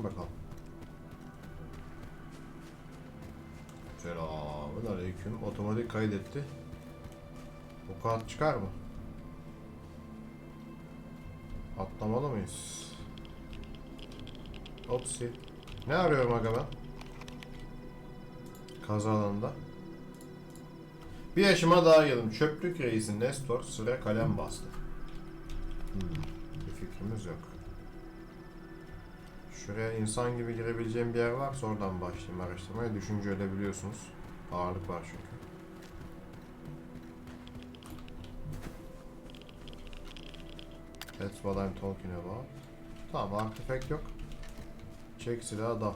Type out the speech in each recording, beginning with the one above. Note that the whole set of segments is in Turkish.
Girelim bakalım. Selamun aleyküm. Otomatik kaydetti. Bu kağıt çıkar mı? Atlamalı mıyız? Opsi. Ne arıyorum aga ben? Kaza alanında. Bir yaşıma daha girdim. Çöplük reisi Nestor sıra kalem bastı. Hmm, bir fikrimiz yok. Şuraya insan gibi girebileceğim bir yer varsa oradan başlayayım araştırmaya. Düşünce öyle biliyorsunuz. Ağırlık var çünkü. That's what I'm talking about. Tamam artifact yok. Çek silahı dal.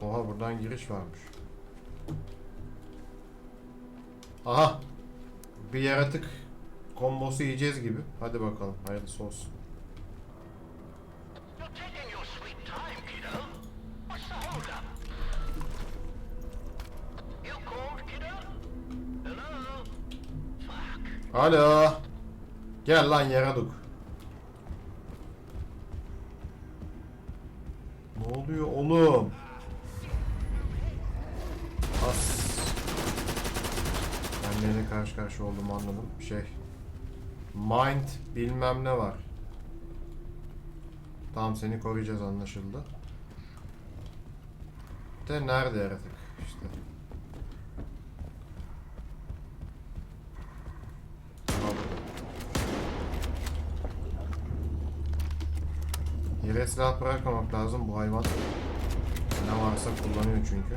Oha buradan giriş varmış. Aha! Bir yaratık kombosu yiyeceğiz gibi. Hadi bakalım hayırlısı olsun. Taking your sweet time, Şey. Mind bilmem ne var. Tamam seni koruyacağız anlaşıldı. De nerede yaratık işte. Yere silah bırakmamak lazım bu hayvan. Ne varsa kullanıyor çünkü.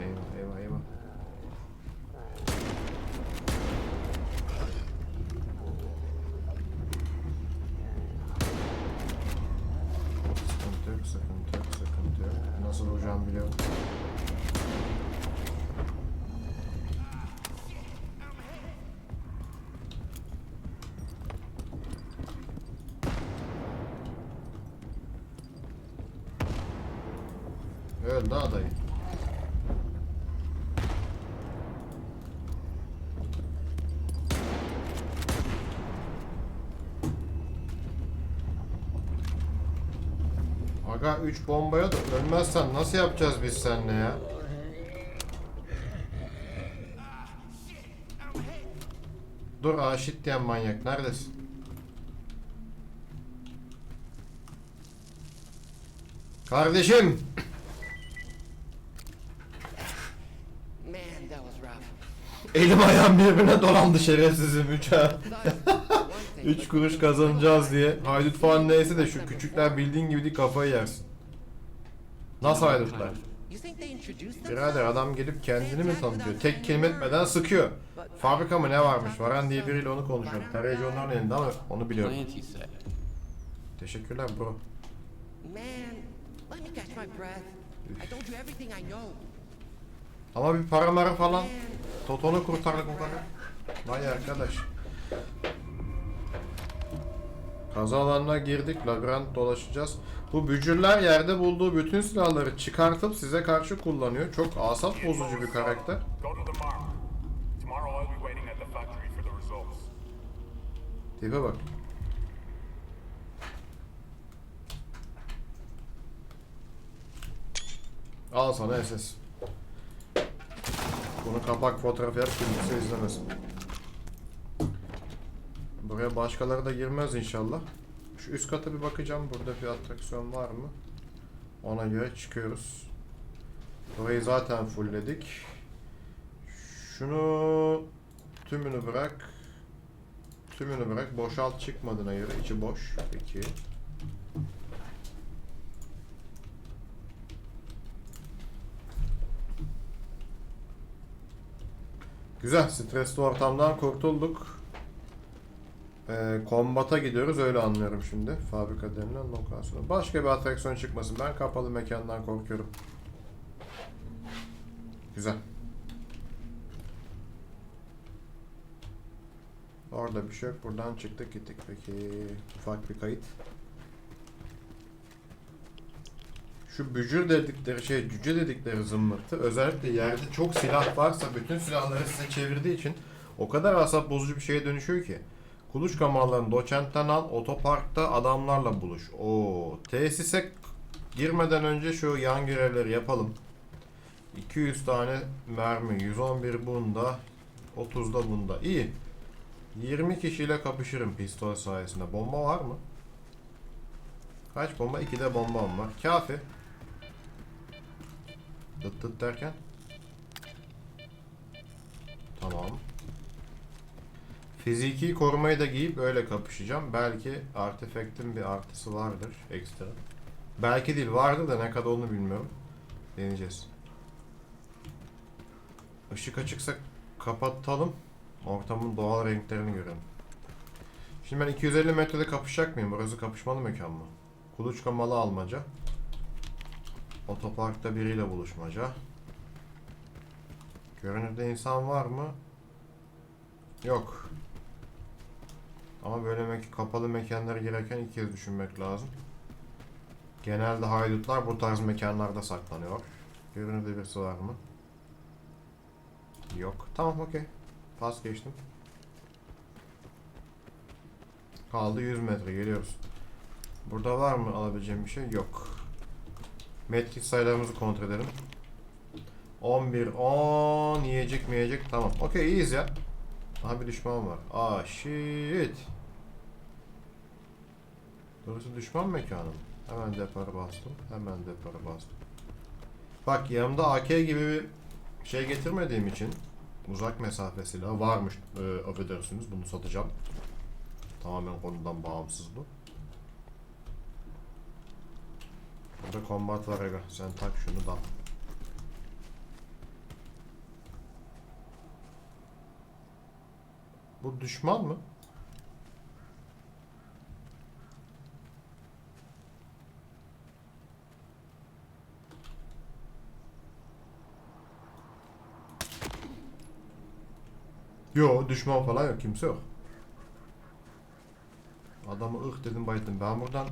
Eyvah eyvah eyvah. Sıkıntı yok, sıkıntı yok, sıkıntı yok. Nasıl vuracağımı biliyorum. Öldü adayı. Aga 3 bombaya da ölmezsen nasıl yapacağız biz seninle ya? Dur aşit diyen manyak neredesin? Kardeşim! Elim ayağım birbirine dolandı şerefsizim 3 ha. Thought one thing, 3 but kuruş kazanacağız diye. Haydut falan neyse de şu küçükler bildiğin gibi değil kafayı yersin. Nasıl haydutlar? Birader adam gelip kendini mi tanıtıyor? Tek kelime etmeden sıkıyor. Fabrika mı ne varmış? Varan diye biriyle onu konuşuyorum. Tarayıcı onların elinde ama onu biliyorum. Teşekkürler bro. Ama bir para mara falan. Toton'u kurtardık o kadar. Vay arkadaş. Kaza alanına girdik. Labirent dolaşacağız. Bu bücürler yerde bulduğu bütün silahları çıkartıp size karşı kullanıyor. Çok asap bozucu bir karakter. Tipe bak. Al sana SS. Bunu kapak fotoğrafı yap kimse izlemesin. Buraya başkaları da girmez inşallah. Şu üst kata bir bakacağım. Burada bir atraksiyon var mı? Ona göre çıkıyoruz. Burayı zaten fullledik. Şunu tümünü bırak. Tümünü bırak. Boşalt çıkmadığına göre içi boş. Peki. Güzel. Stresli ortamdan kurtulduk. Ee, kombata gidiyoruz. Öyle anlıyorum şimdi. Fabrika denilen lokasyona. Başka bir atraksiyon çıkmasın. Ben kapalı mekandan korkuyorum. Güzel. Orada bir şey yok. Buradan çıktık gittik. Peki ufak bir kayıt. Şu bücür dedikleri şey, cüce dedikleri zımbırtı özellikle yerde çok silah varsa bütün silahları size çevirdiği için o kadar asap bozucu bir şeye dönüşüyor ki. Kuluçka mallarını doçentten al, otoparkta adamlarla buluş. Oo, tesise girmeden önce şu yan görevleri yapalım. 200 tane mermi, 111 bunda, 30 da bunda. İyi. 20 kişiyle kapışırım pistol sayesinde. Bomba var mı? Kaç bomba? 2 de bombam var. Kafi. Dıt dıt derken. Tamam. Fiziki korumayı da giyip öyle kapışacağım. Belki artefaktin bir artısı vardır ekstra. Belki değil vardır da ne kadar onu bilmiyorum. Deneyeceğiz. Işık açıksa kapatalım. Ortamın doğal renklerini görelim. Şimdi ben 250 metrede kapışacak mıyım? Burası kapışmalı mekan mı? Kuluçka malı almaca. Otoparkta biriyle buluşmaca. Görünürde insan var mı? Yok. Ama böyle mek- kapalı mekanlara girerken iki kez düşünmek lazım. Genelde haydutlar bu tarz mekanlarda saklanıyor. Görünürde birisi var mı? Yok. Tamam okey. Pas geçtim. Kaldı 100 metre geliyoruz. Burada var mı alabileceğim bir şey? Yok. Medkit sayılarımızı kontrol edelim. 11, 10, yiyecek mi yiyecek? Tamam. Okey iyiyiz ya. Aha bir düşman var. Aa shit. Burası düşman mekanı mı? Hemen depara bastım. Hemen depara bastım. Bak yanımda AK gibi bir şey getirmediğim için uzak mesafe silahı varmış. Ee, affedersiniz bunu satacağım. Tamamen konudan bağımsız bu. Burada combat var aga. Sen tak şunu da. Bu düşman mı? Yo düşman falan yok kimse yok. Adamı ıh dedim bayıldım. Ben buradan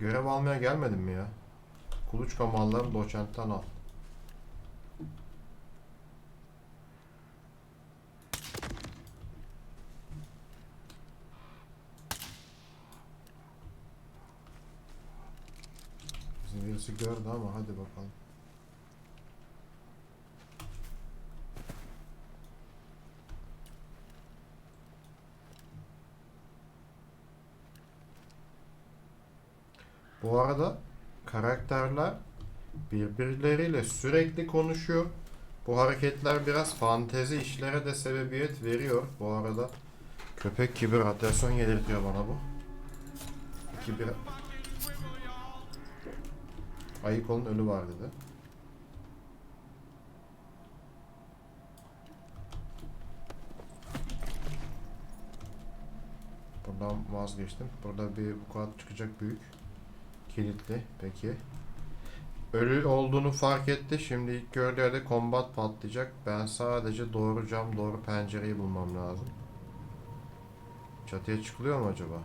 görev almaya gelmedim mi ya? Kuluçka mallarını doçentten al. Birisi gördü ama hadi bakalım. Bu arada karakterler birbirleriyle sürekli konuşuyor. Bu hareketler biraz fantezi işlere de sebebiyet veriyor. Bu arada köpek gibi radyasyon yedirtiyor bana bu. Kibir... Ayık olun ölü var dedi. Buradan vazgeçtim. Burada bir bu kadar çıkacak büyük. Kilitli. Peki. Ölü olduğunu fark etti. Şimdi ilk gördüğü yerde kombat patlayacak. Ben sadece doğru cam, doğru pencereyi bulmam lazım. Çatıya çıkılıyor mu acaba?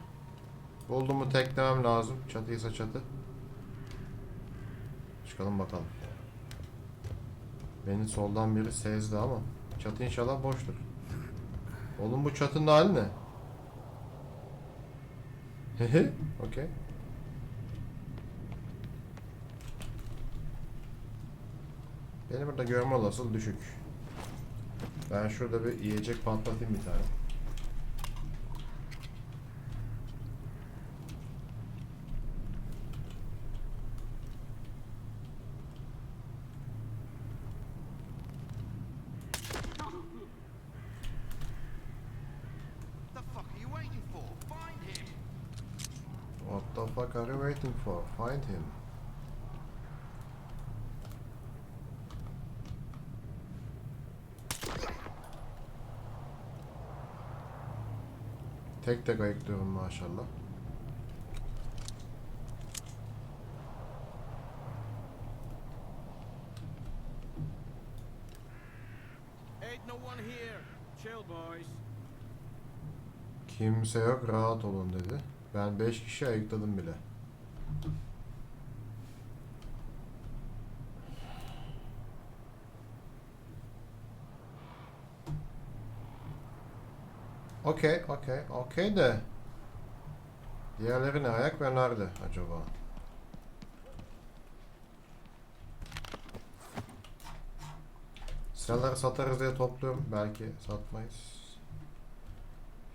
Buldum mu teklemem lazım. Çatıysa çatı. Çıkalım bakalım. Beni soldan biri sezdi ama. Çatı inşallah boştur. Oğlum bu çatının hali ne? Hehe. Okey. Benim burada görme olasılığı düşük. Ben şurada bir yiyecek patlatayım bir tane. Tek tek ayıklıyorum maşallah. Kimse yok rahat olun dedi. Ben 5 kişi ayıkladım bile. Okey, okey, okey de Diğerleri ne ayak ve nerede acaba? Silahları satarız diye topluyorum. Belki satmayız.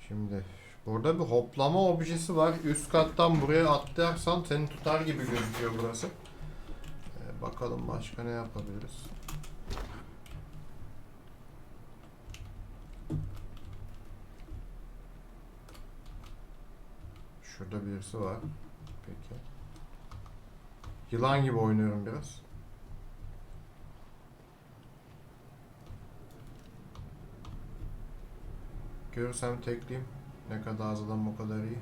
Şimdi burada bir hoplama objesi var. Üst kattan buraya atlarsan seni tutar gibi gözüküyor burası. Ee, bakalım başka ne yapabiliriz. Şurada birisi var. Peki. Yılan gibi oynuyorum biraz. Görürsem tekleyeyim. Ne kadar az adam o kadar iyi.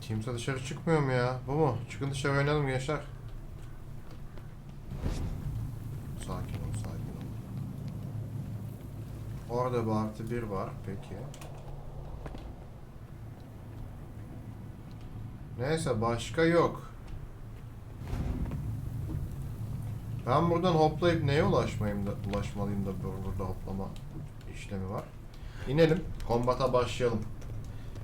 Kimse dışarı çıkmıyor mu ya? Bu mu? Çıkın dışarı oynayalım gençler. Orada bir artı bir var. Peki. Neyse başka yok. Ben buradan hoplayıp neye ulaşmayayım da ulaşmalıyım da bur- burada hoplama işlemi var. İnelim. Kombata başlayalım.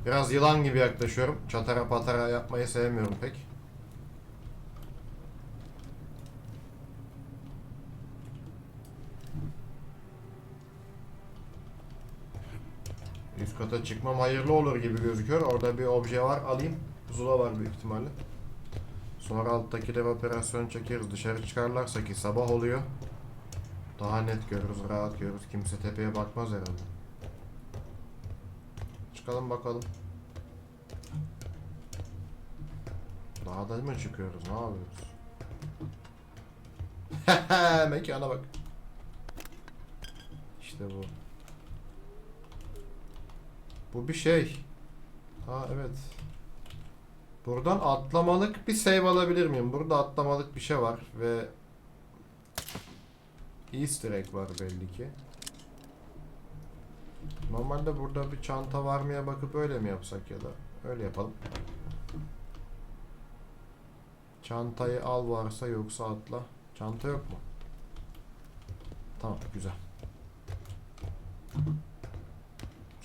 Biraz yılan gibi yaklaşıyorum. Çatara patara yapmayı sevmiyorum pek. Üst kata çıkmam hayırlı olur gibi gözüküyor. Orada bir obje var. Alayım. Zula var büyük ihtimalle. Sonra alttakileri operasyon çekeriz. Dışarı çıkarlarsa ki sabah oluyor. Daha net görürüz, rahat görürüz. Kimse tepeye bakmaz herhalde. Çıkalım bakalım. Dağda mı çıkıyoruz? Ne yapıyoruz? Mekana bak. İşte bu. Bu bir şey. Ha evet. Buradan atlamalık bir save alabilir miyim? Burada atlamalık bir şey var ve Easter egg var belli ki. Normalde burada bir çanta var mıya bakıp öyle mi yapsak ya da öyle yapalım. Çantayı al varsa yoksa atla. Çanta yok mu? Tamam güzel.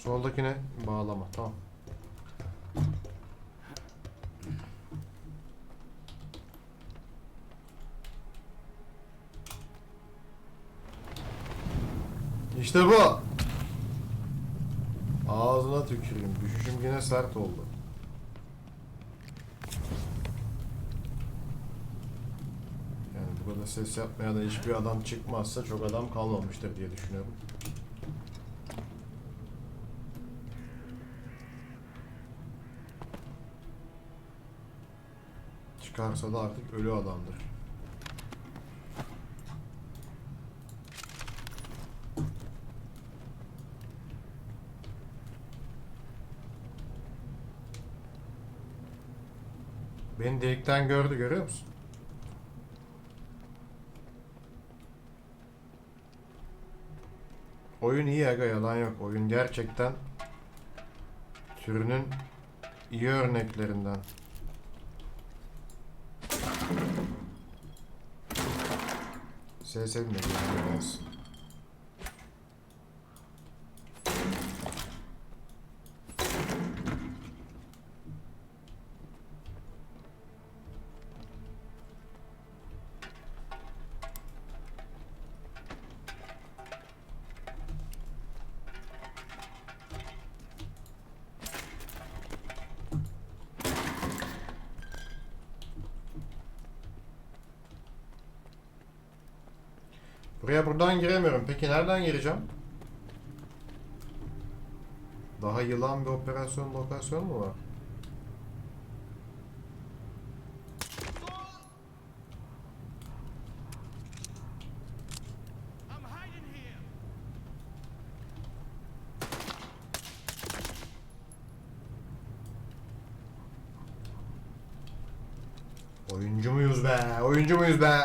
Soldakine bağlama tamam. İşte bu. Ağzına tüküreyim. Düşüşüm yine sert oldu. Yani bu kadar ses yapmaya da hiçbir adam çıkmazsa çok adam kalmamıştır diye düşünüyorum. Çıkarsa da artık ölü adamdır. Beni delikten gördü görüyor musun? Oyun iyi aga yalan yok. Oyun gerçekten türünün iyi örneklerinden. Ses etmedi yani Buraya buradan giremiyorum. Peki nereden gireceğim? Daha yılan bir operasyon lokasyon mu var? Oyuncu muyuz be? Oyuncu muyuz be?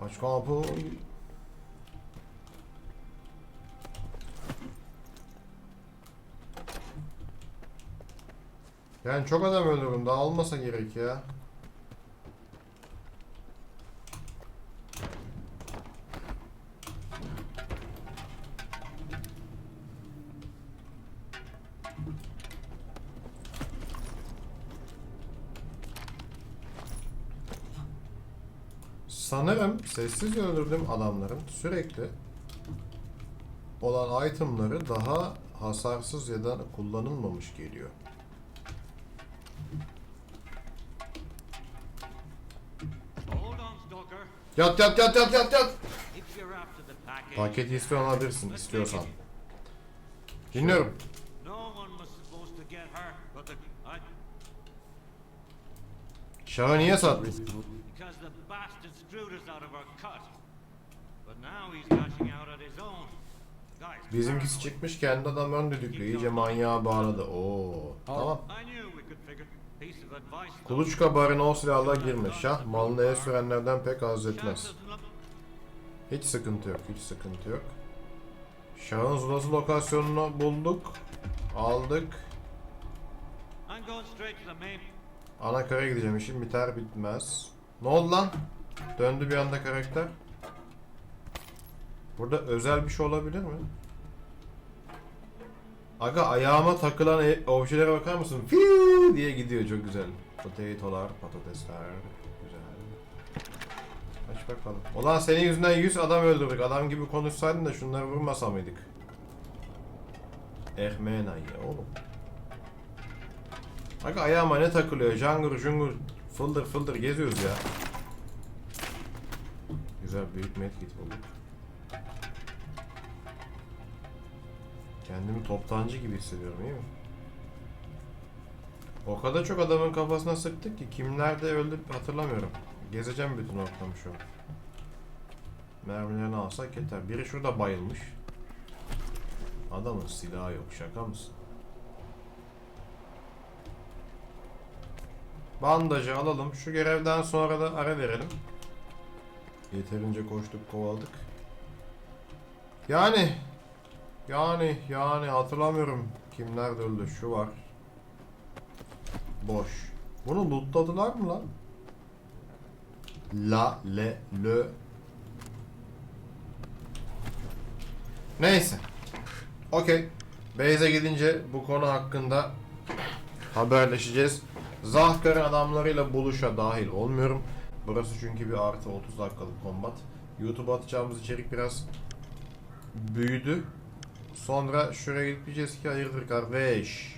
Aç kapıyı. Yani çok adam öldürdüm daha olmasa gerek ya. Sanırım sessiz öldürdüğüm adamların sürekli olan itemları daha hasarsız ya da kullanılmamış geliyor. Yat yat yat yat yat yat. Paketi istiyor olabilirsin istiyorsan. Dinliyorum. Şahı niye sattın? Bizimkisi çıkmış kendi adamlarını düdüklüyor. İyice manyağa bağladı. Oo. Tamam. Kuluçka barına o silahla girme. Şah malını el sürenlerden pek haz etmez. Hiç sıkıntı yok. Hiç sıkıntı yok. Şah'ın zulası lokasyonunu bulduk. Aldık. Ana kara gideceğim. İşim biter bitmez. Ne oldu lan? Döndü bir anda karakter. Burada özel bir şey olabilir mi? Aga ayağıma takılan e- objelere bakar mısın? Fiu diye gidiyor çok güzel. Potatolar, patatesler. Güzel. Aç bakalım. Ulan senin yüzünden 100 adam öldürdük. Adam gibi konuşsaydın da şunları vurmasa mıydık? Ehmena ya oğlum. Aga ayağıma ne takılıyor? Jangır jungur fıldır fıldır geziyoruz ya. Güzel büyük medkit bulduk. Kendimi toptancı gibi hissediyorum iyi mi? O kadar çok adamın kafasına sıktık ki kimler de öldü hatırlamıyorum. Gezeceğim bütün ortamı şu an. Mermilerini alsak yeter. Biri şurada bayılmış. Adamın silahı yok şaka mısın? Bandajı alalım. Şu görevden sonra da ara verelim. Yeterince koştuk kovaladık. Yani yani yani hatırlamıyorum kimler öldü. Şu var. Boş. Bunu lootladılar mı lan? La, le, le. Neyse. Okey. Beyze gidince bu konu hakkında haberleşeceğiz. Zahkar'ın adamlarıyla buluşa dahil olmuyorum. Burası çünkü bir artı 30 dakikalık kombat. YouTube'a atacağımız içerik biraz büyüdü. Sonra şuraya gidip diyeceğiz ki hayırdır kardeş.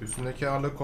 Üstündeki ağırlık